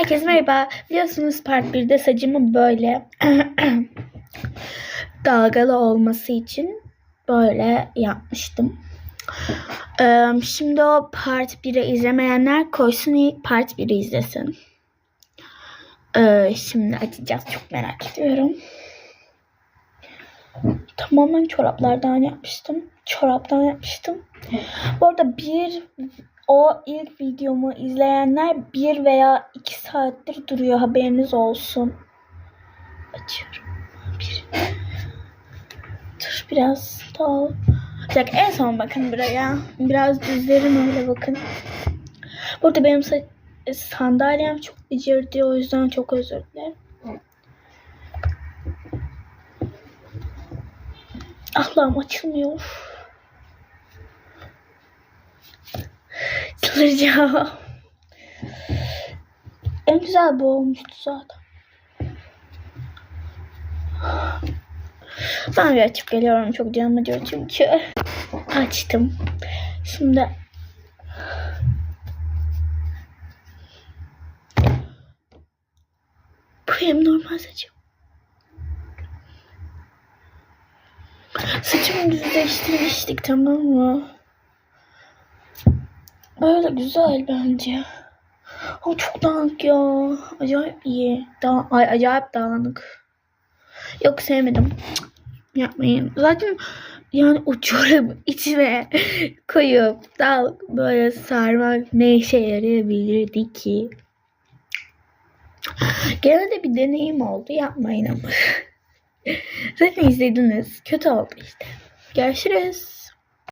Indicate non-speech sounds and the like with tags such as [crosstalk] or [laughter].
Herkese merhaba. Biliyorsunuz part 1'de saçımı böyle [clears throat] dalgalı olması için böyle yapmıştım. Şimdi o part 1'i izlemeyenler koysun ilk part 1'i izlesin. Şimdi açacağız. Çok merak ediyorum. Tamamen çoraplardan yapmıştım. Çoraptan yapmıştım. Bu arada bir o ilk videomu izleyenler bir veya iki saattir duruyor haberiniz olsun. Açıyorum. Bir. Dur biraz daha. Bir en son bakın buraya. Biraz düzlerim öyle bakın. Burada benim sa- sandalyem çok gıcırdı o yüzden çok özür dilerim. Allah'ım açılmıyor. Çıldıracağım. En güzel bu olmuştu zaten. Ben bir açıp geliyorum. Çok canım acıyor çünkü. Açtım. Şimdi benim normal saçım. Saçımı düzleştirmiştik tamam mı? Böyle güzel bence. Ama çok dağınık ya. Acayip iyi. Da Ay, acayip dağınık. Yok sevmedim. Yapmayın. Zaten yani o çorabı [laughs] içine koyup da böyle sarmak ne işe yarayabilirdi ki? Gene de bir deneyim oldu. Yapmayın ama. [laughs] Zaten izlediniz. Kötü oldu işte. Görüşürüz.